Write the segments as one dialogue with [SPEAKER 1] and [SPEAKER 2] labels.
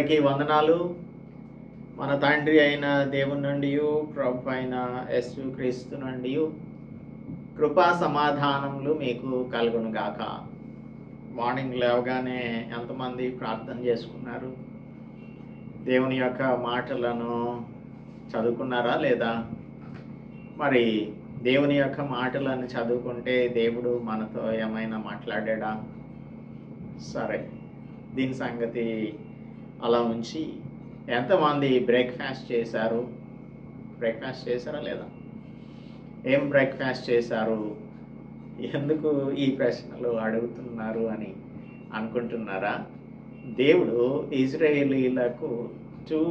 [SPEAKER 1] దేవునామానికి వందనాలు. మన తండ్రి అయిన దేవుని నుండి ప్రభు అయిన యశు క్రీస్తు నుండి కృపా సమాధానములు మీకు కలుగును గాక. మార్నింగ్ లేవగానే ఎంతమంది ప్రార్థన చేసుకున్నారు? దేవుని యొక్క మాటలను చదువుకున్నారా లేదా? మరి దేవుని యొక్క మాటలను చదువుకుంటే దేవుడు మనతో ఏమైనా మాట్లాడా సరే దీని సంగతి అలా ఉంచి ఎంతమంది బ్రేక్ఫాస్ట్ చేశారు? బ్రేక్ఫాస్ట్ చేశారా లేదా? ఏం బ్రేక్ఫాస్ట్ చేశారు? ఎందుకు ఈ ప్రశ్నలు అడుగుతున్నారు అని అనుకుంటున్నారా? దేవుడు ఇజ్రాయేలీలకు two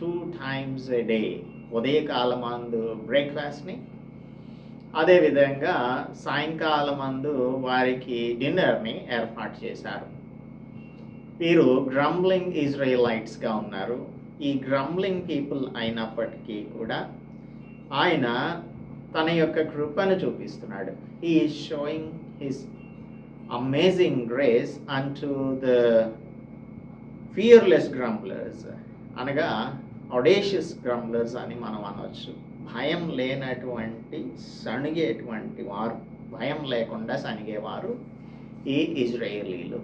[SPEAKER 1] two times a day ఉదయకాలమందు బ్రేక్ఫాస్ట్ని అదేవిధంగా సాయంకాలమందు వారికి డిన్నర్ని ఏర్పాటు చేశారు. వీరు గ్రంబ్లింగ్ ఇజ్రాయలైట్స్గా ఉన్నారు. ఈ గ్రంబ్లింగ్ పీపుల్ అయినప్పటికీ కూడా ఆయన తన యొక్క కృపను చూపిస్తున్నాడు. ఈ showing his amazing grace and to the fearless grumblers అనగా ఒడేషియస్ గ్రంబ్లర్స్ అని మనం అనవచ్చు భయం లేనటువంటి సణిగేటువంటి వారు భయం లేకుండా సణిగేవారు ఈ ఇజ్రాయేలీలు.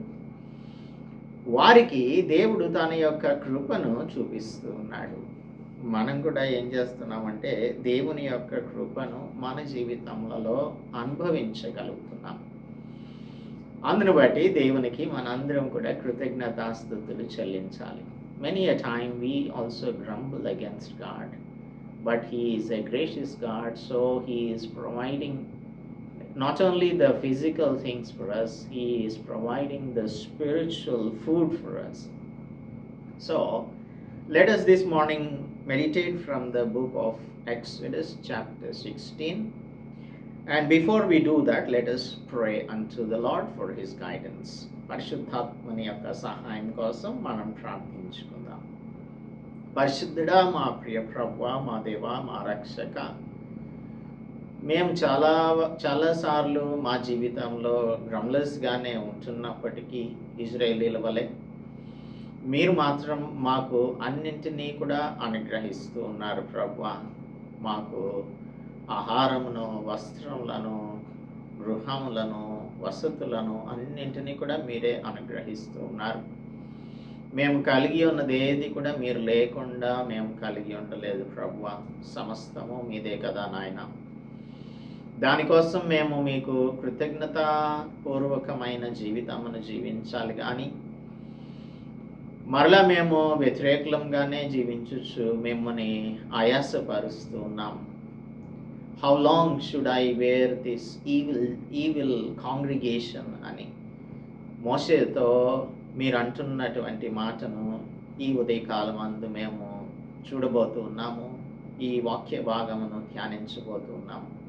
[SPEAKER 1] వారికి దేవుడు తన యొక్క కృపను చూపిస్తూ ఉన్నాడు మనం కూడా ఏం చేస్తున్నామంటే దేవుని యొక్క కృపను మన జీవితంలో అనుభవించగలుగుతున్నాం. అందును బట్టి దేవునికి మనందరం కూడా కృతజ్ఞతాస్థుతులు చెల్లించాలి. Many a time we also grumble against God but he is a gracious God so he is providing not only the physical things for us, he is providing the spiritual food for us. So, let us this morning meditate from the book of Exodus, chapter 16. And before we do that, let us pray unto the Lord for his guidance. పరిశుద్ధాత్మని యొక్క సహాయం కోసం మనం ప్రార్థించుకుందాం పరిశుద్ధుడా మా ప్రియ ప్రభు మా దేవ మా రక్షక మేము చాలా చాలాసార్లు మా జీవితంలో గ్రమ్లెస్గానే ఉంటున్నప్పటికీ ఇజ్రాయేలీల వలె మీరు మాత్రం మాకు అన్నింటినీ కూడా అనుగ్రహిస్తూ ఉన్నారు ప్రభు. మాకు ఆహారమును వస్త్రములను గృహములను వసతులను అన్నింటినీ కూడా మీరే అనుగ్రహిస్తూ ఉన్నారు. మేము కలిగి ఉన్నది ఏది కూడా మీరు లేకుండా మేము కలిగి ఉండలేదు ప్రభు. సమస్తము మీదే కదా నాయన. దానికోసం మేము మీకు కృతజ్ఞతాపూర్వకమైన జీవితమును జీవించాలి కానీ మరలా మేము వ్యతిరేకులంగానే జీవించచ్చు మిమ్మల్ని ఆయాసపరుస్తూ ఉన్నాం. How long should I bear this evil evil congregation అని మోసేతో మీరు అంటున్నటువంటి మాటను ఈ ఉదయకాలం అందు మేము చూడబోతూ ఉన్నాము. ఈ వాక్య భాగమును ధ్యానించబోతూ ఉన్నాము.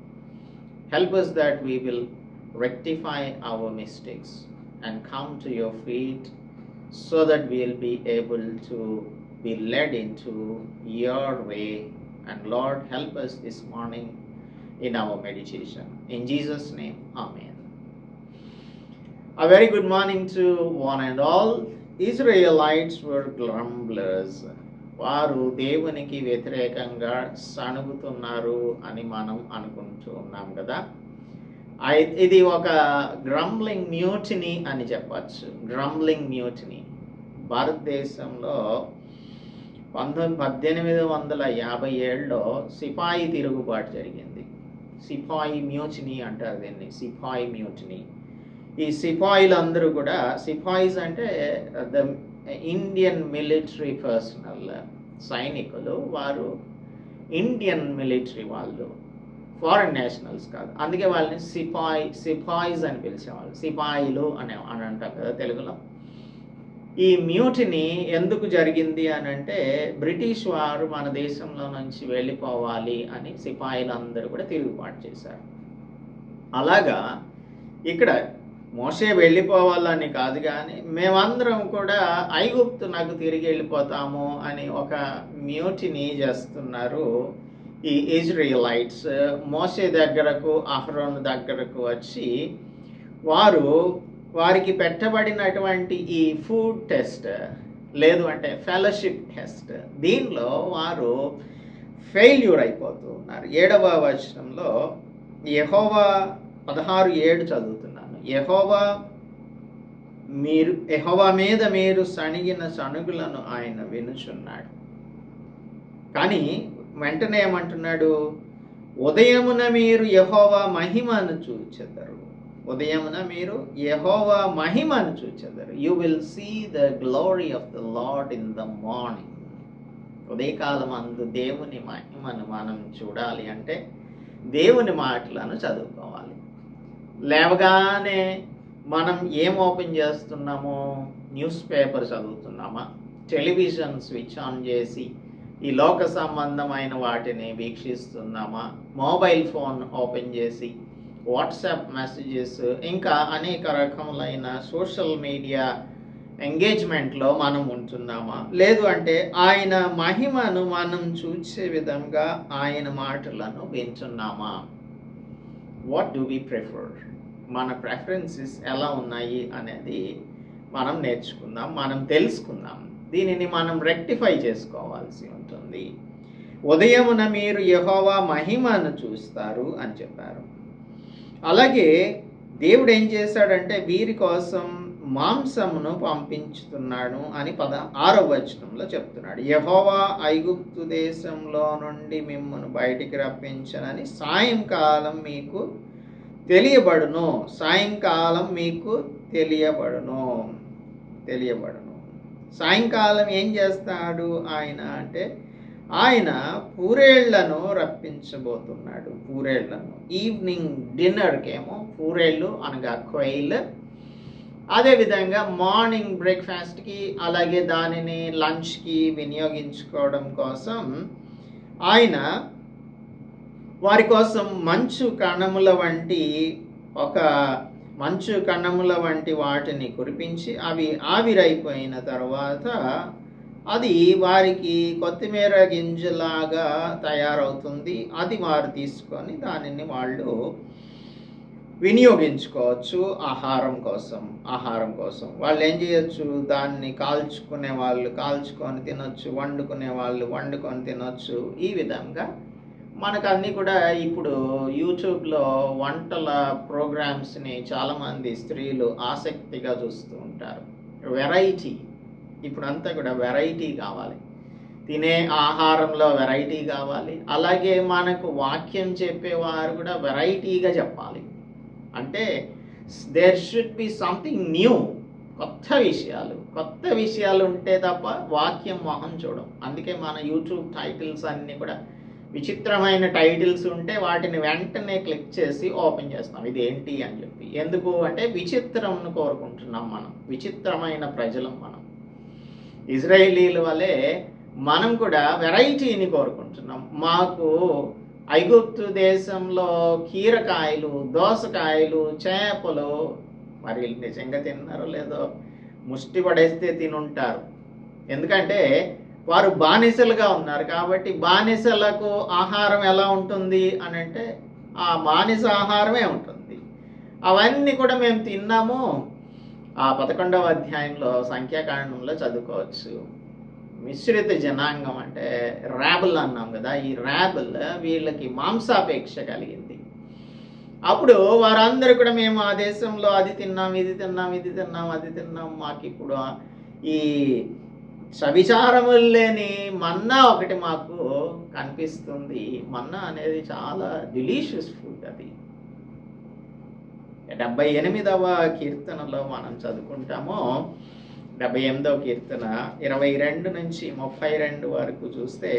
[SPEAKER 1] Help us that we will rectify our mistakes and come to your feet so that we will be able to be led into your way. And Lord, help us this morning in our meditation. In Jesus' name, Amen. A very good morning to one and all. Israelites were grumblers వారు దేవునికి వ్యతిరేకంగా సణుగుతున్నారు అని మనం అనుకుంటూ ఉన్నాం కదా. ఇది ఒక గ్రంబ్లింగ్ మ్యూటిని అని చెప్పచ్చు. గ్రంబ్లింగ్ మ్యూటిని భారతదేశంలో పంతొమ్మిది పద్దెనిమిది వందల యాభై ఏడులో సిపాయి తిరుగుబాటు జరిగింది. సిపాయి మ్యూచిని అంటారు దీన్ని. సిపాయి మ్యూచిని ఈ సిపాయిలు అందరూ కూడా సిపాయిస్ అంటే ద ఇండియన్ మిలిటరీ పర్సనల్ సైనికులు వారు ఇండియన్ మిలిటరీ వాళ్ళు ఫారెన్ నేషనల్స్ కాదు. అందుకే వాళ్ళని సిపాయి సిపాయిస్ అని పిలిచేవాళ్ళు. సిపాయిలు అనే అని అంటాం కదా తెలుగులో. ఈ మ్యూటిని ఎందుకు జరిగింది అని అంటే బ్రిటిష్ వారు మన దేశంలో నుంచి వెళ్ళిపోవాలి అని సిపాయిలందరూ కూడా తిరుగుబాటు చేశారు. అలాగా ఇక్కడ మోసే వెళ్ళిపోవాలని కాదు కానీ మేమందరం కూడా ఐగుప్తు నాకు తిరిగి వెళ్ళిపోతాము అని ఒక మ్యూటిని చేస్తున్నారు ఈ ఇజ్రాయలైట్స్. మోసే దగ్గరకు అహరోన్ దగ్గరకు వచ్చి వారు వారికి పెట్టబడినటువంటి ఈ ఫుడ్ టెస్ట్ లేదు అంటే ఫెలోషిప్ టెస్ట్ దీనిలో వారు ఫెయిల్యూర్ అయిపోతూ ఉన్నారు. ఏడవ వచనంలో యహోవా పదహారు ఏడు చదువుతున్నాను యహోవా మీరు యహోవా మీద మీరు సణిగిన సణుగులను ఆయన వినుచున్నాడు. కానీ వెంటనే ఏమంటున్నాడు? ఉదయమున మీరు యహోవా మహిమను చూచెదరు. ఉదయమున మీరు యహోవా మహిమను చూచెదరు. You will see the glory of the Lord in the morning ఉదయకాలం అందు దేవుని మహిమను మనం చూడాలి అంటే దేవుని మాటలను చదువుకోవాలి. లేవగానే మనం ఏం ఓపెన్ చేస్తున్నామో న్యూస్ పేపర్ చదువుతున్నామా? టెలివిజన్ స్విచ్ ఆన్ చేసి ఈ లోక సంబంధమైన వాటిని వీక్షిస్తున్నామా? మొబైల్ ఫోన్ ఓపెన్ చేసి వాట్సాప్ మెసేజెస్ ఇంకా అనేక రకములైన సోషల్ మీడియా ఎంగేజ్మెంట్లో మనం ఉంటున్నామా? లేదు అంటే ఆయన మహిమను మనం చూసే విధంగా ఆయన మాటలను వింటున్నామా? వాట్ డు వి ప్రిఫర్ మన ప్రిఫరెన్సెస్ ఎలా ఉన్నాయి అనేది మనం నేర్చుకుందాం మనం తెలుసుకుందాం. దీనిని మనం రెక్టిఫై చేసుకోవాల్సి ఉంటుంది. ఉదయమున మీరు యహోవా మహిమను చూస్తారు అని చెప్పారు. అలాగే దేవుడు ఏం చేశాడంటే వీరి కోసం మాంసమును పంపించుతున్నాడు అని పద ఆరో వచనంలో చెప్తున్నాడు. యహోవా ఐగుప్తు దేశంలో నుండి మిమ్మల్ని బయటికి రప్పించనని సాయంకాలం మీకు తెలియబడును. సాయంకాలం మీకు తెలియబడును. తెలియబడును. సాయంకాలం ఏం చేస్తాడు ఆయన అంటే ఆయన పూరేళ్ళను రప్పించబోతున్నాడు. పూరేళ్ళను. ఈవినింగ్ డిన్నర్కేమో పూరేళ్ళు అనగా క్వైల్ అదేవిధంగా మార్నింగ్ బ్రేక్ఫాస్ట్కి అలాగే దానిని లంచ్కి వినియోగించుకోవడం కోసం ఆయన వారి కోసం మంచు కణముల వంటి ఒక మంచు కణముల వంటి వాటిని కురిపించి అవి ఆవిరైపోయిన తర్వాత అది వారికి కొత్తిమీర గింజలాగా తయారవుతుంది. అది వారు తీసుకొని దానిని వాళ్ళు వినియోగించుకోవచ్చు ఆహారం కోసం ఆహారం కోసం. వాళ్ళు ఏం చేయొచ్చు? దాన్ని కాల్చుకునే వాళ్ళు కాల్చుకొని తినొచ్చు వండుకునే వాళ్ళు వండుకొని తినొచ్చు. ఈ విధంగా మనకు అన్నీ కూడా ఇప్పుడు యూట్యూబ్లో వంటల ప్రోగ్రామ్స్ని చాలామంది స్త్రీలు ఆసక్తిగా చూస్తూ ఉంటారు. వెరైటీ. ఇప్పుడు అంతా కూడా వెరైటీ కావాలి. తినే ఆహారంలో వెరైటీ కావాలి. అలాగే మనకు వాక్యం చెప్పేవారు కూడా వెరైటీగా చెప్పాలి. అంటే there should be something new కొత్త విషయాలు. కొత్త విషయాలు ఉంటే తప్ప వాక్యం మొహం చూడం. అందుకే మన యూట్యూబ్ టైటిల్స్ అన్నీ కూడా విచిత్రమైన టైటిల్స్ ఉంటే వాటిని వెంటనే క్లిక్ చేసి ఓపెన్ చేస్తాం. ఇది ఏంటి అని చెప్పి. ఎందుకు అంటే విచిత్రంను కోరుకుంటున్నాం మనం. విచిత్రమైన ప్రజలం మనం. ఇజ్రాయేలీల వలె మనం కూడా వెరైటీని కోరుకుంటున్నాం. మాకు ఐగుప్తు దేశంలో కీరకాయలు దోసకాయలు చేపలు మరి నిజంగా తిన్నారో లేదో ముష్టి పడేస్తే తినుంటారు. ఎందుకంటే వారు బానిసలుగా ఉన్నారు కాబట్టి బానిసలకు ఆహారం ఎలా ఉంటుంది అని అంటే ఆ బానిస ఆహారమే ఉంటుంది. అవన్నీ కూడా మేము తిన్నాము. ఆ పదకొండవ అధ్యాయంలో సంఖ్యాకాండంలో చదువుకోవచ్చు. మిశ్రిత జనాంగం అంటే ర్యాబుల్ అన్నాం కదా ఈ ర్యాబుల్ వీళ్ళకి మాంసాపేక్ష కలిగింది. అప్పుడు వారందరూ కూడా మేము ఆ దేశంలో అది తిన్నాం ఇది తిన్నాం ఇది తిన్నాం అది తిన్నాం మాకు ఇప్పుడు ఈ సవిచారములు లేని మన్నా ఒకటి మాకు కనిపిస్తుంది. మన్నా అనేది చాలా డిలీషియస్ ఫుడ్ అది. డెబ్బై ఎనిమిదవ కీర్తనలో మనం చదువుకుంటామో డెబ్బై ఎనిమిదవ కీర్తన ఇరవై రెండు నుంచి ముప్పై రెండు వరకు చూస్తే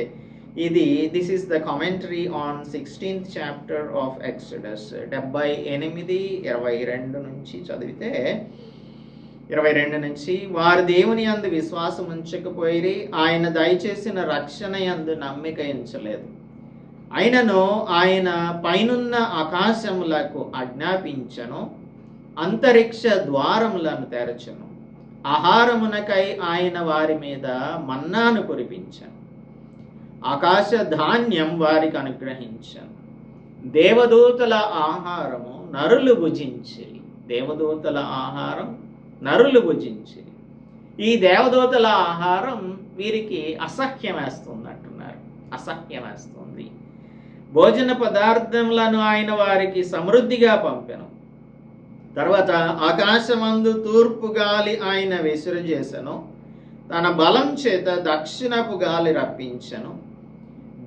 [SPEAKER 1] ఇది this is the commentary on sixteenth chapter of Exodus డెబ్బై ఎనిమిది ఇరవై రెండు నుంచి చదివితే ఇరవై రెండు నుంచి వారు దేవుని అందు విశ్వాసం ఉంచకపోయి ఆయన దయచేసిన రక్షణ యందు నమ్మిక ఎంచలేదు. అయినను ఆయన పైనున్న ఆకాశములకు ఆజ్ఞాపించను అంతరిక్ష ద్వారములను తెరచను. ఆహారమునకై ఆయన వారి మీద మన్నాను కురిపించను. ఆకాశ ధాన్యం వారికి అనుగ్రహించను. దేవదూతల ఆహారము నరులు భుజించి దేవదూతల ఆహారం నరులు భుజించి ఈ దేవదూతల ఆహారం వీరికి అసహ్యం అసహ్యమేస్తుంది. అంటున్నారు భోజన పదార్థములను ఆయన వారికి సమృద్ధిగా పంపెను. తర్వాత ఆకాశమందు తూర్పు గాలి ఆయన విసురుచేసెను తన బలం చేత దక్షిణపు గాలి రప్పించను.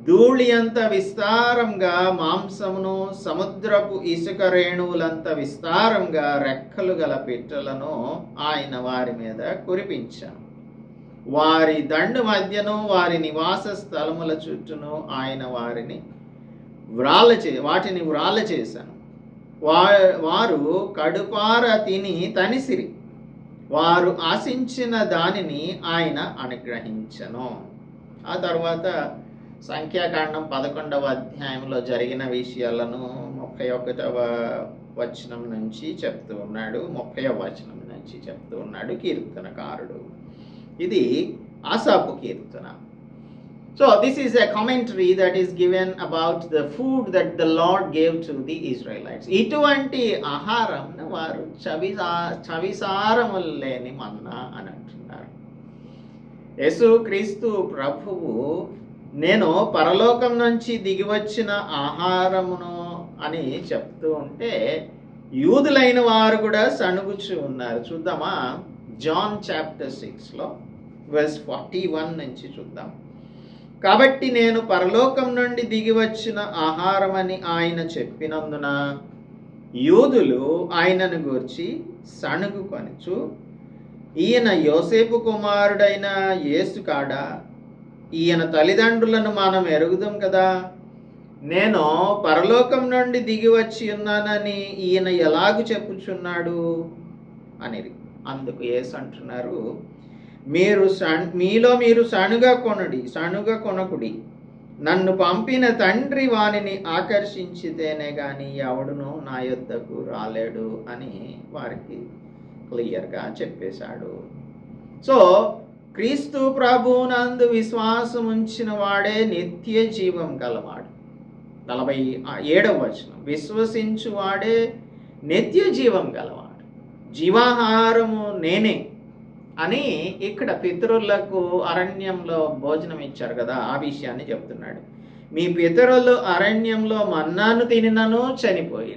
[SPEAKER 1] ధూళి అంత విస్తారంగా మాంసమును సముద్రపు ఇసుక రేణువులంత విస్తారంగా రెక్కలు గల పిట్టలను ఆయన వారి మీద కురిపించాను. వారి దండు మధ్యను వారి నివాస స్థలముల చుట్టూను ఆయన వారిని వ్రాల చే వాటిని వ్రాల చేశాను వా వారు కడుపార తిని తనిసిరి. వారు ఆశించిన దానిని ఆయన అనుగ్రహించను. ఆ తర్వాత సంఖ్యాకాండం పదకొండవ అధ్యాయంలో జరిగిన విషయాలను ముప్పై ఒకటవ వచనం నుంచి చెప్తూ ఉన్నాడు. ముప్పై వచనం నుంచి చెప్తూ ఉన్నాడు. కీర్తనకారుడు. ఇది ఆసాపు కీర్తన. So this is a commentary that is given about the food that the Lord gave to the Israelites. ఇటువంటి ఆహారం వారు చవిసా చవిసారములు లేని మన్నా అని అంటున్నారు. యేసు క్రీస్తు ప్రభువు నేను పరలోకం నుంచి దిగి వచ్చిన ఆహారమును అని చెప్తూ ఉంటే యూదులైన వారు కూడా సణుగుచు ఉన్నారు. చూద్దామా? జాన్ చాప్టర్ సిక్స్లో వెస్ ఫార్టీ వన్ నుంచి చూద్దాం. కాబట్టి నేను పరలోకం నుండి దిగి వచ్చిన ఆహారమని ఆయన చెప్పినందున యూదులు ఆయనను గూర్చి సణుగు కొనుచు ఈయన యోసేపు కుమారుడైన యేసు కాడా? ఈయన తల్లిదండ్రులను మనం ఎరుగుదాం కదా? నేను పరలోకం నుండి దిగి వచ్చి ఉన్నానని ఈయన ఎలాగు చెప్పుచున్నాడు? అనేది అందుకు ఏసు అంటున్నారు మీరు సణ్ మీలో మీరు సణుగా కొనుడి సణుగా కొనకుడి. నన్ను పంపిన తండ్రి వానిని ఆకర్షించితేనే కానీ ఎవడును నా యొద్దకు రాలేడు అని వారికి క్లియర్గా చెప్పేశాడు. సో క్రీస్తు ప్రభునందు విశ్వాసం ఉంచిన వాడే నిత్య జీవం గలవాడు. నలభై ఏడవ వచనం. విశ్వసించువాడే నిత్య జీవం గలవాడు. జీవాహారము నేనే. అని ఇక్కడ పితరులకు అరణ్యంలో భోజనం ఇచ్చారు కదా ఆ విషయాన్ని చెప్తున్నాడు. మీ పితరులు అరణ్యంలో మన్నాను తినినను చనిపోయి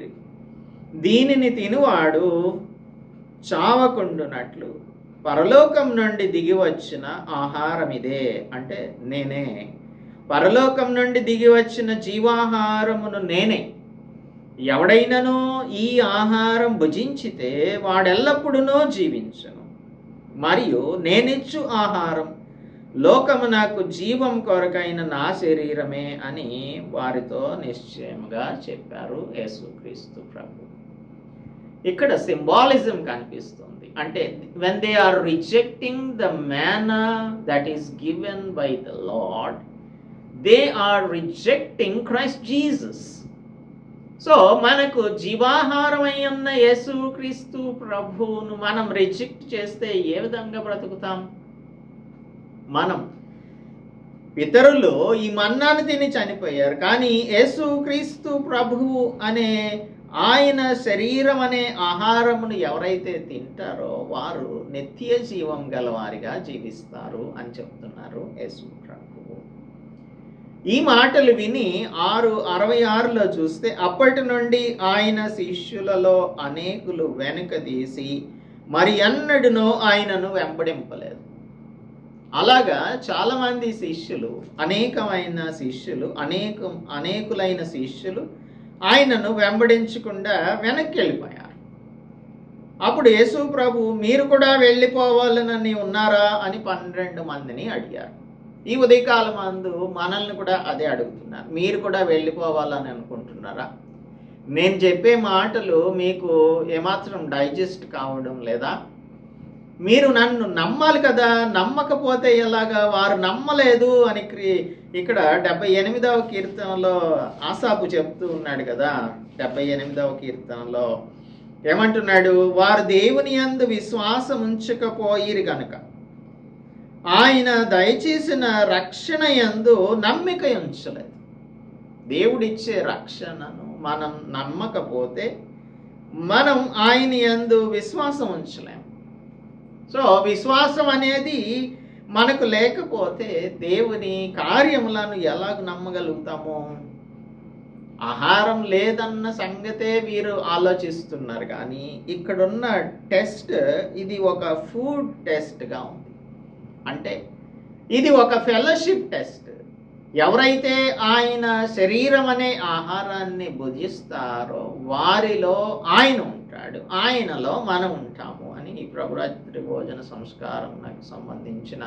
[SPEAKER 1] దీనిని తినువాడు చావకుండునట్లు పరలోకం నుండి దిగి వచ్చిన ఆహారం ఇదే అంటే నేనే. పరలోకం నుండి దిగి వచ్చిన జీవాహారమును నేనే. ఎవడైనను ఈ ఆహారం భుజించితే వాడెల్లప్పుడూ జీవించను. మరియు నేనిచ్చు ఆహారం. లోకము నాకు జీవం కొరకైన నా శరీరమే అని వారితో నిశ్చయముగా చెప్పారు యేసుక్రీస్తు ప్రభు. ఇక్కడ సింబాలిజం కనిపిస్తుంది. అంటే when they are rejecting the manner that is given by the Lord they are rejecting Christ Jesus so మనకు జీవాహారమై ఉన్న యేసు క్రీస్తు ప్రభువును మనం రిజెక్ట్ చేస్తే ఏ విధంగా బ్రతుకుతాం? మనం. ఇతరులు ఈ మన్నాను తిని చనిపోయారు. కానీ యేసు క్రీస్తు ప్రభువు అనే ఆయన శరీరం అనే ఆహారమును ఎవరైతే తింటారో వారు నిత్య జీవం గలవారిగా జీవిస్తారు అని చెప్తున్నారు యేసు. ఈ మాటలు విని ఆరు అరవై ఆరులో చూస్తే అప్పటి నుండి ఆయన శిష్యులలో అనేకులు వెనుక తీసి మరి ఎన్నడనో ఆయనను వెంబడింపలేదు. అలాగా చాలామంది శిష్యులు అనేకమైన శిష్యులు అనేకం అనేకులైన శిష్యులు ఆయనను వెంబడించకుండా వెనక్కి వెళ్ళిపోయారు అప్పుడు యేసు ప్రభు మీరు కూడా వెళ్ళిపోవాలనని ఉన్నారా? అని పన్నెండు మందిని అడిగారు. ఈ ఉదయకాలం అందు మనల్ని కూడా అదే అడుగుతున్నారు. మీరు కూడా వెళ్ళిపోవాలని అనుకుంటున్నారా? నేను చెప్పే మాటలు మీకు ఏమాత్రం డైజెస్ట్ కావడం లేదా? మీరు నన్ను నమ్మాలి కదా నమ్మకపోతే ఎలాగా? వారు నమ్మలేదు అని ఇక్కడ డెబ్బై ఎనిమిదవ కీర్తనలో ఆసాపు చెప్తూ ఉన్నాడు కదా డెబ్బై ఎనిమిదవ కీర్తనలో. ఏమంటున్నాడు? వారు దేవుని అందు విశ్వాసం ఉంచకపోయిరు కనుక ఆయన దయచేసిన రక్షణ యందు నమ్మిక ఉంచలేదు. దేవుడిచ్చే రక్షణను మనం నమ్మకపోతే మనం ఆయన యందు విశ్వాసం ఉంచలేము సో విశ్వాసం అనేది మనకు లేకపోతే దేవుని కార్యములను ఎలాగ నమ్మగలుగుతాము? ఆహారం లేదన్న సంగతే వీరు ఆలోచిస్తున్నారు కానీ ఇక్కడున్న టెస్ట్ ఇది ఒక ఫుడ్ టెస్ట్గా ఉంది. అంటే ఇది ఒక ఫెలోషిప్ టెస్ట్ ఎవరైతే ఆయన శరీరం అనే ఆహారాన్ని భుజిస్తారో వారిలో ఆయన ఉంటాడు ఆయనలో మనం ఉంటాము అని ఈ ప్రభురాత్రి భోజన సంస్కారం నాకు సంబంధించిన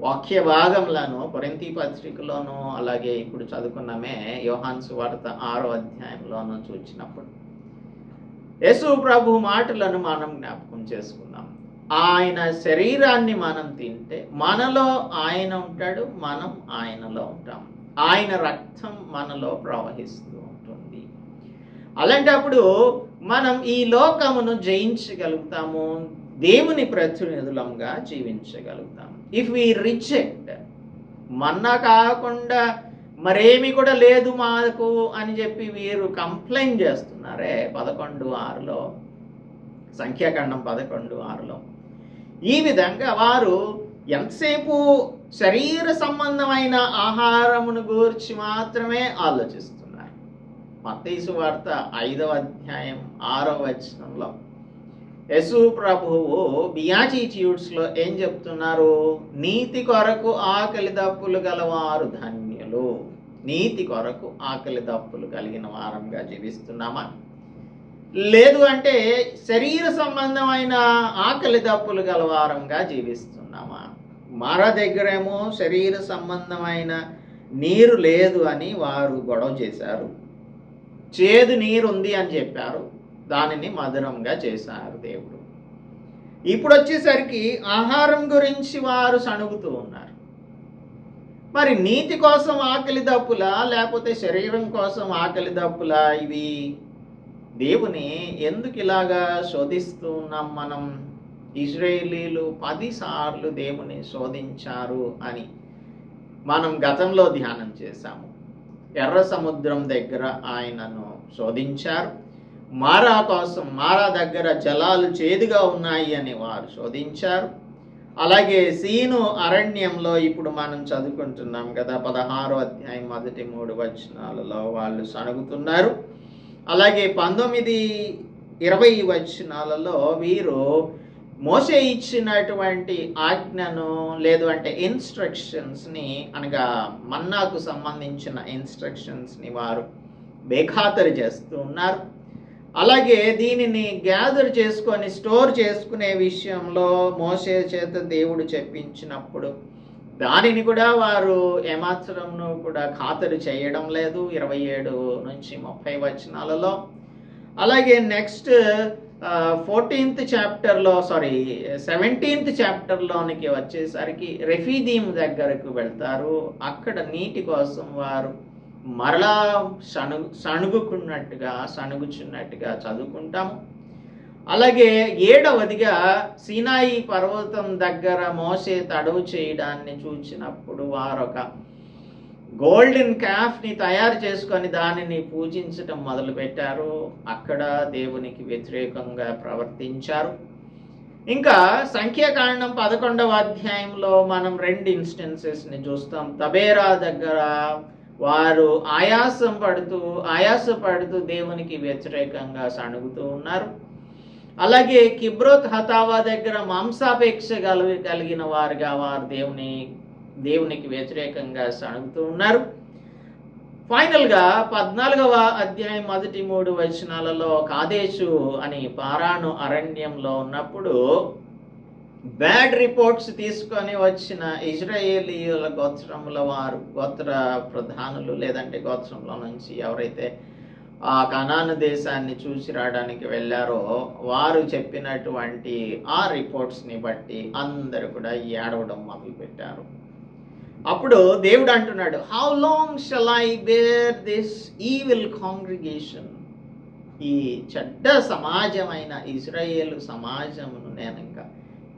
[SPEAKER 1] వాక్య భాగంలోను కొరింతి పత్రికలోను అలాగే ఇప్పుడు చదువుకున్నామే యోహాన్స్ వార్త ఆరో అధ్యాయంలోను చూచినప్పుడు యేసు ప్రభు మాటలను మనం జ్ఞాపకం చేసుకున్నాం ఆయన శరీరాన్ని మనం తింటే మనలో ఆయన ఉంటాడు మనం ఆయనలో ఉంటాం. ఆయన రక్తం మనలో ప్రవహిస్తూ ఉంటుంది. అలాంటప్పుడు మనం ఈ లోకమును జయించగలుగుతాము దేవుని ప్రతినిధులంగా జీవించగలుగుతాము. ఇఫ్ వి రిజెక్ట్ మన్నా కాకుండా మరేమి కూడా లేదు మాకు అని చెప్పి వీరు కంప్లైంట్ చేస్తున్నారే పదకొండు ఆరులో సంఖ్యాకాండం పదకొండు ఆరులో. ఈ విధంగా వారు ఎంతసేపు శరీర సంబంధమైన ఆహారమును గూర్చి మాత్రమే ఆలోచిస్తున్నారు. మత్తీసు వార్త ఐదవ అధ్యాయం ఆరవ వచనంలో యశు ప్రభువు బియాచిట్యూడ్స్లో ఏం చెప్తున్నారు? నీతి కొరకు ఆకలి దప్పులు గలవారు ధన్యులు. నీతి కొరకు ఆకలి దప్పులు కలిగిన వారంగా జీవిస్తున్నామా? లేదు అంటే శరీర సంబంధమైన ఆకలి దప్పులు గలవారంగా జీవిస్తున్నామా? మర దగ్గరేమో శరీర సంబంధమైన నీరు లేదు అని వారు గొడవ చేశారు. చేదు నీరు ఉంది అని చెప్పారు. దానిని మధురంగా చేశారు దేవుడు. ఇప్పుడు వచ్చేసరికి ఆహారం గురించి వారు సణుగుతూ ఉన్నారు. మరి నీతి కోసం ఆకలి దప్పులా లేకపోతే శరీరం కోసం ఆకలి దప్పులా ఇవి? దేవుని ఎందుకు ఇలాగా శోధిస్తూ ఉన్నాం మనం? ఇజ్రాయేలీలు పదిసార్లు దేవుని శోధించారు అని మనం గతంలో ధ్యానం చేశాము. ఎర్ర సముద్రం దగ్గర ఆయనను శోధించారు. మారా కోసం మారా దగ్గర జలాలు చేదుగా ఉన్నాయి అని వారు శోధించారు. అలాగే సీను అరణ్యంలో ఇప్పుడు మనం చదువుకుంటున్నాం కదా పదహారో అధ్యాయం మొదటి మూడు వచనాలలో వాళ్ళు సనుగుతున్నారు అలాగే పంతొమ్మిది ఇరవై వచనాలలో వీరు మోసే ఇచ్చినటువంటి ఆజ్ఞను లేదు అంటే ఇన్స్ట్రక్షన్స్ని అనగా మన్నాకు సంబంధించిన ఇన్స్ట్రక్షన్స్ని వారు బేఖాతరు చేస్తూ ఉన్నారు. అలాగే దీనిని గ్యాదర్ చేసుకొని స్టోర్ చేసుకునే విషయంలో మోసే చేత దేవుడు చెప్పించినప్పుడు దానిని కూడా వారు ఏమాత్రంను కూడా ఖాతరు చేయడం లేదు. ఇరవై ఏడు నుంచి ముప్పై వచనాలలో. అలాగే నెక్స్ట్ ఫోర్టీన్త్ చాప్టర్లో సారీ సెవెంటీన్త్ చాప్టర్లోనికి వచ్చేసరికి రెఫీదీమ్ దగ్గరకు వెళ్తారు. అక్కడ నీటి కోసం వారు మరలా సణుగు సణుగుకున్నట్టుగా సణుగుచున్నట్టుగా చదువుకుంటాము. అలాగే ఏడవదిగా సీనాయి పర్వతం దగ్గర మోసే తడవు చేయడాన్ని చూచినప్పుడు వారొక గోల్డెన్ క్యాఫ్ని తయారు చేసుకొని దానిని పూజించటం మొదలుపెట్టారు. అక్కడ దేవునికి వ్యతిరేకంగా ప్రవర్తించారు. ఇంకా సంఖ్యాకాండం పదకొండవ అధ్యాయంలో మనం రెండు ఇన్స్టెన్సెస్ని చూస్తాం. తబేరా దగ్గర వారు ఆయాసం పడుతూ ఆయాస పడుతూ దేవునికి వ్యతిరేకంగా సణుగుతూ ఉన్నారు. అలాగే కిబ్రోత్ హతావా దగ్గర మాంసాపేక్ష కలిగి కలిగిన వారుగా వారు దేవుని దేవునికి వ్యతిరేకంగా సణుగుతూ ఉన్నారు. ఫైనల్గా పద్నాలుగవ అధ్యాయం మొదటి మూడు వచనాలలో కాదేశు అని పారాను అరణ్యంలో ఉన్నప్పుడు బ్యాడ్ రిపోర్ట్స్ తీసుకొని వచ్చిన ఇజ్రాయేలీయుల గోత్రముల వారు గోత్ర ప్రధానులు లేదంటే గోత్రంలో నుంచి ఎవరైతే ఆ కనాను దేశాన్ని చూసి రావడానికి వెళ్ళారో వారు చెప్పినటువంటి ఆ రిపోర్ట్స్ని బట్టి అందరు కూడా ఏడవడం మొదలుపెట్టారు. అప్పుడు దేవుడు అంటున్నాడు how long shall I bear this evil congregation ఈ చెడ్డ సమాజమైన ఇజ్రాయేల్ సమాజమును నేను ఇంకా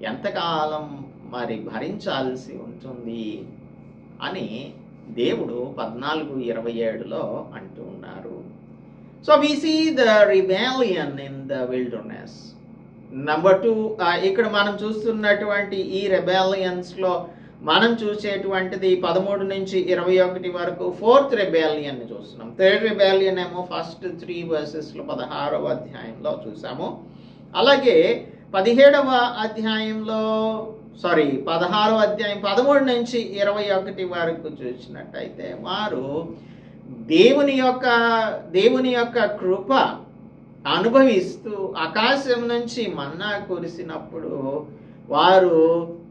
[SPEAKER 1] ఎంతకాలం మరి భరించాల్సి ఉంటుంది? అని దేవుడు పద్నాలుగు ఇరవై ఏడులో అంటూ ఉన్నారు. So we see the rebellion in the wilderness. Number two ఇక్కడ మనం చూస్తున్నటువంటి ఈ రెబెలియన్స్లో మనం చూసేటువంటిది పదమూడు నుంచి ఇరవై ఒకటి వరకు ఫోర్త్ రెబెలియన్ చూస్తున్నాం థర్డ్ రెబెలియన్ ఏమో ఫస్ట్ త్రీ వర్సెస్లో పదహారవ అధ్యాయంలో చూసాము అలాగే పదిహేడవ అధ్యాయంలో సారీ పదహారవ అధ్యాయం పదమూడు నుంచి ఇరవై ఒకటి వరకు చూసినట్టయితే వారు Hmm. దేవుని యొక్క దేవుని యొక్క కృప అనుభవిస్తూ ఆకాశం నుంచి మన్నా కురిసినప్పుడు వారు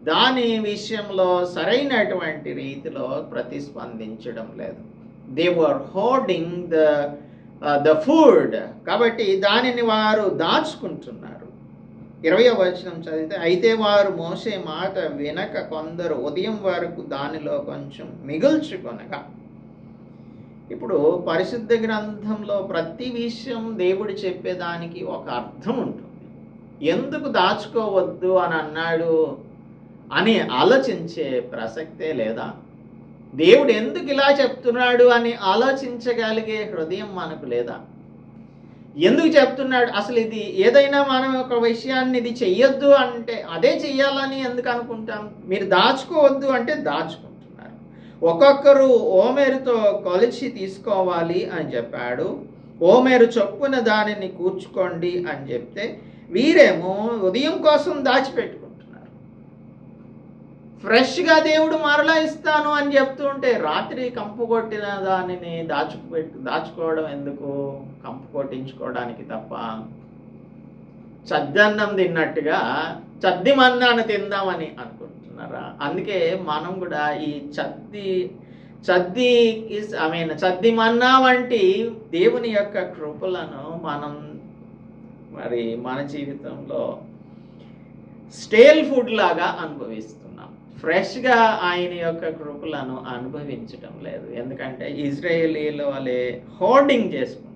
[SPEAKER 1] దాని విషయంలో సరైనటువంటి రీతిలో ప్రతిస్పందించడం లేదు. They were hoarding the the food కాబట్టి దానిని వారు దాచుకుంటున్నారు. ఇరవై వచనం చదివితే అయితే వారు మోసే మాట వినక కొందరు ఉదయం వరకు దానిలో కొంచెం మిగుల్చుకొనగా ఇప్పుడు పరిశుద్ధ గ్రంథంలో ప్రతి విషయం దేవుడు చెప్పేదానికి ఒక అర్థం ఉంటుంది. ఎందుకు దాచుకోవద్దు అని అన్నాడు అని ఆలోచించే ప్రసక్తే లేదా? దేవుడు ఎందుకు ఇలా చెప్తున్నాడు అని ఆలోచించగలిగే హృదయం మనకు లేదా? ఎందుకు చెప్తున్నాడు? అసలు ఇది ఏదైనా మనం ఒక విషయాన్ని ఇది చెయ్యొద్దు అంటే అదే చెయ్యాలని ఎందుకు అనుకుంటాం? మీరు దాచుకోవద్దు అంటే దాచుకో. ఒక్కొక్కరు ఓమేరుతో కొలిచి తీసుకోవాలి అని చెప్పాడు. ఓమేరు చొప్పున దానిని కూర్చుకోండి అని చెప్తే వీరేమో ఉదయం కోసం దాచిపెట్టుకుంటున్నారు. ఫ్రెష్గా దేవుడు మరలా ఇస్తాను అని చెప్తుంటే రాత్రి కంపు కొట్టిన దానిని దాచుపెట్టు దాచుకోవడం ఎందుకు? కంపు కొట్టించుకోవడానికి తప్ప. చద్దన్నం తిన్నట్టుగా చద్ది మన్నాను తిందామని అనుకుంటున్నారా? అందుకే మనం కూడా ఈ చద్ది చద్ది ఐ మీన్ చద్ది మన్నా వంటి దేవుని యొక్క కృపలను మనం మరి మన జీవితంలో స్టేల్ ఫుడ్ లాగా అనుభవిస్తున్నాం. ఫ్రెష్గా ఆయన యొక్క కృపలను అనుభవించడం లేదు. ఎందుకంటే ఇజ్రాయేలీల వాళ్ళే హోర్డింగ్ చేసుకుంటారు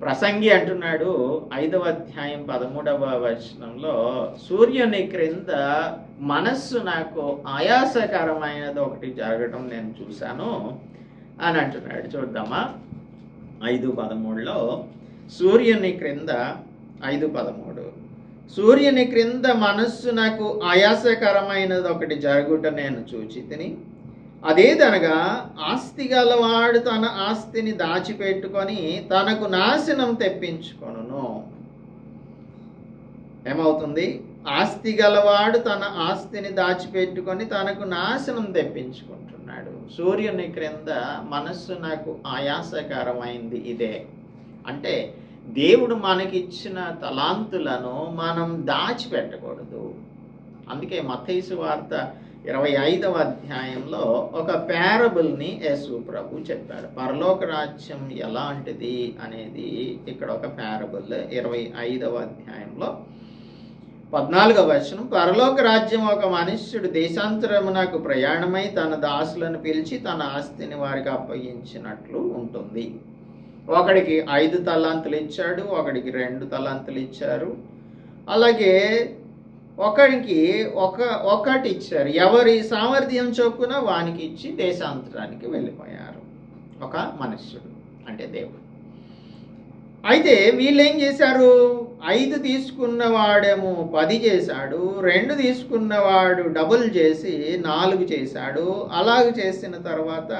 [SPEAKER 1] ప్రసంగి అంటున్నాడు ఐదవ అధ్యాయం పదమూడవ వచనంలో సూర్యుని క్రింద మనస్సు నాకు ఆయాసకరమైనది ఒకటి జరగడం నేను చూశాను అని అంటున్నాడు. చూద్దామా? ఐదు పదమూడులో సూర్యుని క్రింద ఐదు పదమూడు. సూర్యుని క్రింద మనస్సు నాకు ఆయాసకరమైనది ఒకటి జరుగుట నేను చూచి తిని అదేదనగా ఆస్తి గలవాడు తన ఆస్తిని దాచిపెట్టుకొని తనకు నాశనం తెప్పించుకొనును. ఏమవుతుంది? ఆస్తి గలవాడు తన ఆస్తిని దాచిపెట్టుకొని తనకు నాశనం తెప్పించుకుంటున్నాడు. సూర్యుని క్రింద మనస్సు నాకు ఆయాసకరమైంది ఇదే. అంటే దేవుడు మనకిచ్చిన తలాంతులను మనం దాచిపెట్టకూడదు. అందుకే మతైసు వార్త ఇరవై ఐదవ అధ్యాయంలో ఒక ప్యారబుల్ని యేసు ప్రభు చెప్పాడు. పరలోక రాజ్యం ఎలాంటిది అనేది ఇక్కడ ఒక ప్యారబుల్ ఇరవై ఐదవ అధ్యాయంలో. పద్నాలుగవ వచనం పరలోక రాజ్యం ఒక మనుష్యుడు దేశాంతరమునకు ప్రయాణమై తన దాసులను పిలిచి తన ఆస్తిని వారికి అప్పగించినట్లు ఉంటుంది. ఒకడికి ఐదు తలాంతులు ఇచ్చాడు ఒకడికి రెండు తలాంతులు ఇచ్చారు. అలాగే ఒకడికి ఒక ఒకటి ఇచ్చారు. ఎవరి సామర్థ్యం చొప్పున వానికి ఇచ్చి దేశాంతరానికి వెళ్ళిపోయారు. ఒక మనుష్యుడు అంటే దేవుడు. అయితే వీళ్ళేం చేశారు? ఐదు తీసుకున్నవాడేమో పది చేశాడు రెండు తీసుకున్నవాడు డబుల్ చేసి నాలుగు చేశాడు. అలాగ చేసిన తర్వాత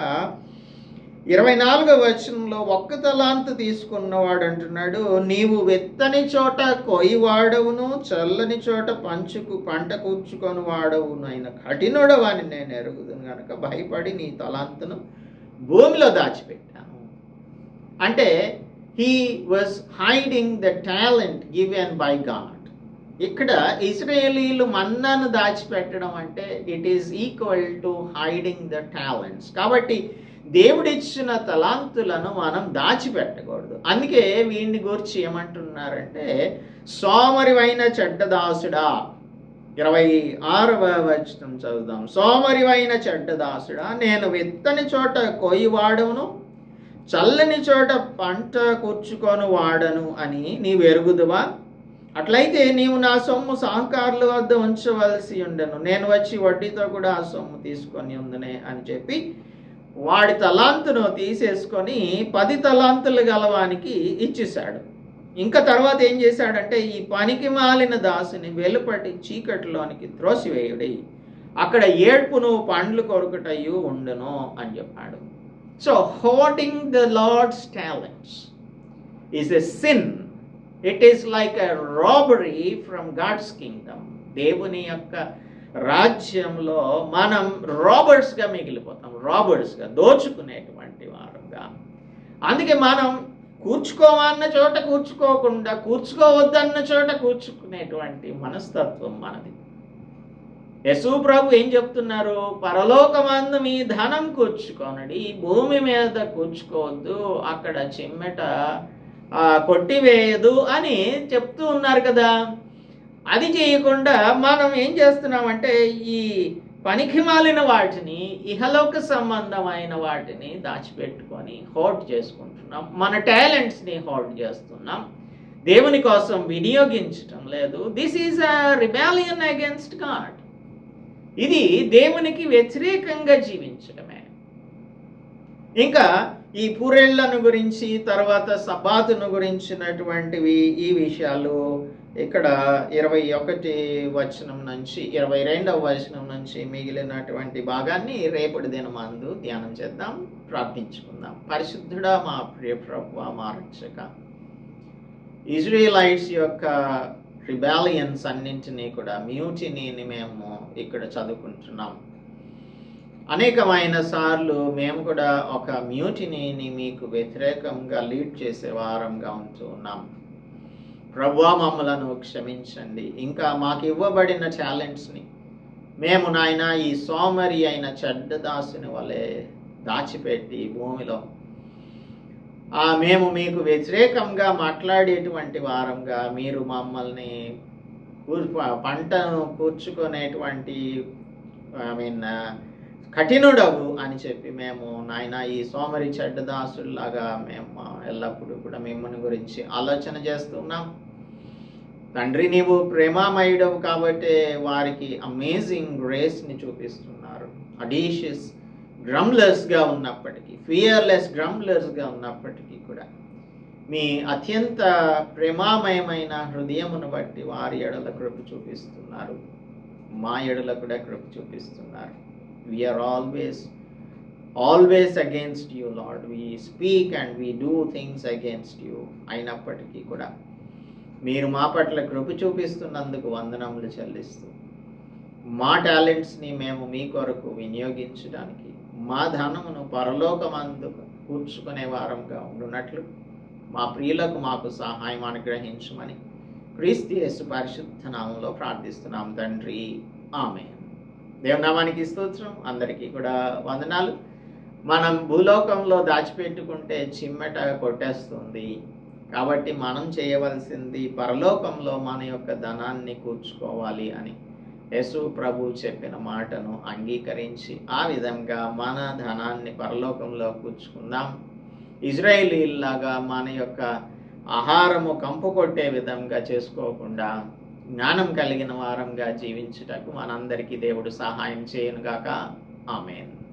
[SPEAKER 1] ఇరవై నాలుగవ వచనంలో ఒక్క తలాంత తీసుకున్నవాడు అంటున్నాడు నీవు వెత్తని చోట కొయ్యి వాడవును చల్లని చోట పంచుకు పంట కూర్చుకొని వాడవును అయిన కఠినుడవాని నేను ఎరుగుదును కనుక భయపడి నీ తలాంతను భూమిలో దాచిపెట్టాను. అంటే he was hiding the talent given by God ఇక్కడ ఇస్రాయేలీలు మన్నాను దాచిపెట్టడం అంటే it is equal to hiding the talents కాబట్టి దేవుడిచ్చిన తలాంతులను మనం దాచిపెట్టకూడదు. అందుకే వీడిని గురించి ఏమంటున్నారంటే సోమరివైన చెడ్డదాసుడా ఇరవై ఆరవ వచనం చదువుదాం. సోమరివైన చెడ్డదాసుడా నేను విత్తని చోట కొయ్యి వాడవును చల్లని చోట పంట కూర్చుకొని వాడను అని నీవు ఎరుగుదువా? అట్లయితే నీవు నా సొమ్ము సహకారుల వద్ద ఉంచవలసి ఉండను. నేను వచ్చి వడ్డీతో కూడా ఆ సొమ్ము తీసుకొని ఉందనే అని చెప్పి వాడి తలాంతును తీసేసుకొని పది తలాంతులు గలవానికి ఇచ్చేశాడు. ఇంకా తర్వాత ఏం చేశాడంటే ఈ పనికి మాలిన దాసుని వెలుపటి చీకటిలోనికి త్రోసివేయుడి. అక్కడ ఏడ్పును పండ్లు కొరుకుటయు ఉండును అని చెప్పాడు. So hoarding the Lord's talents is a sin it is like a robbery from God's kingdom దేవుని యొక్క రాజ్యంలో మనం రాబర్స్గా మిగిలిపోతాం రాబర్స్గా దోచుకునేటువంటి వారుగా. అందుకే మనం కూర్చుకోవన్న చోట కూర్చుకోకుండా కూర్చుకోవద్దన్న చోట కూర్చుకునేటువంటి మనస్తత్వం మనది. యశు ప్రభు ఏం చెప్తున్నారు? పరలోకమందు మీ ధనం కూర్చుకోనడి భూమి మీద కూర్చుకోవద్దు అక్కడ చిమ్మెట కొట్టివేయదు అని చెప్తూ ఉన్నారు కదా. అది చేయకుండా మనం ఏం చేస్తున్నామంటే ఈ పనికి మాలిన వాటిని ఇహలోక సంబంధమైన వాటిని దాచిపెట్టుకొని హోల్డ్ చేసుకుంటున్నాం. మన టాలెంట్స్ని హోల్డ్ చేస్తున్నాం. దేవుని కోసం వినియోగించటం లేదు. This is a rebellion against God ఇది దేవునికి వ్యతిరేకంగా జీవించడమే ఇంకా ఈ పూరేళ్ళను గురించి తర్వాత సబాతును గురించినటువంటివి ఈ విషయాలు ఇక్కడ ఇరవై ఒకటి వచనం నుంచి ఇరవై రెండవ వచనం నుంచి మిగిలినటువంటి భాగాన్ని రేపటి దినమందు ధ్యానం చేద్దాం ప్రార్థించుకుందాం. పరిశుద్ధుడా మా ప్రియ ప్రభు మా రక్షక ఇజ్రాయలైట్స్ యొక్క రిబాలియన్స్ అన్నింటినీ కూడా మ్యూటినీని మేము ఇక్కడ చదువుకుంటున్నాం. అనేకమైన సార్లు మేము కూడా ఒక మ్యూటినీని మీకు వ్యతిరేకంగా లీడ్ చేసే వారంగా ఉంటూ ఉన్నాం. ప్రభా మమ్మలను క్షమించండి. ఇంకా మాకు ఇవ్వబడిన ఛాలెంజ్ని మేము నాయన ఈ సోమరి అయిన చెడ్డ దాసుని వలె దాచిపెట్టి భూమిలో ఆ మేము మీకు వ్యతిరేకంగా మాట్లాడేటువంటి వారంగా మీరు మమ్మల్ని పంటను కూర్చుకునేటువంటి ఐ మీన్ కఠినుడవు అని చెప్పి మేము నాయన ఈ సోమరి చెడ్డదాసుల్లాగా మేము ఎల్లప్పుడూ కూడా మిమ్మల్ని గురించి ఆలోచన చేస్తున్నాం తండ్రి నీవు ప్రేమామయుడవు కాబట్టి వారికి అమేజింగ్ గ్రేస్ని చూపిస్తున్నారు. అడీషియస్ డ్రమ్లెస్గా ఉన్నప్పటికీ ఫియర్లెస్ డ్రమ్లెస్గా ఉన్నప్పటికీ కూడా మీ అత్యంత ప్రేమామయమైన హృదయమును బట్టి వారి ఎడల కృప చూపిస్తున్నారు. మా ఎడల కూడా కృప చూపిస్తున్నారు. We are always always against you Lord we speak and we do things against you అయినప్పటికీ కూడా. మీరు మా పట్ల కృప చూపిస్తున్నందుకు వందనములు చెల్లిస్తూ మా టాలెంట్స్ని మేము మీ కొరకు వినియోగించడానికి మా ధనమును పరలోకమందు కూర్చుకునే వారంగా ఉండునట్లు మా ప్రియులకు మాకు సహాయం అనుగ్రహించమని క్రీస్తు యేసు పరిశుద్ధ నామంలో ప్రార్థిస్తున్నాం తండ్రి. ఆమె దేవనామానికి స్తోత్రం అందరికీ కూడా వందనాలు. మనం భూలోకంలో దాచిపెట్టుకుంటే చిమ్మట కొట్టేస్తుంది. కాబట్టి మనం చేయవలసింది పరలోకంలో మన యొక్క ధనాన్ని కూర్చుకోవాలి అని యేసు ప్రభు చెప్పిన మాటను అంగీకరించి ఆ విధంగా మన ధనాన్ని పరలోకంలో కూర్చుకుందాం. ఇజ్రాయేలీలాగా మన యొక్క ఆహారము కంపు కొట్టే విధంగా చేసుకోకుండా జ్ఞానం కలిగిన వారంగా జీవించుటకు మనందరికీ దేవుడు సహాయం చేయనుగాక. ఆమెను.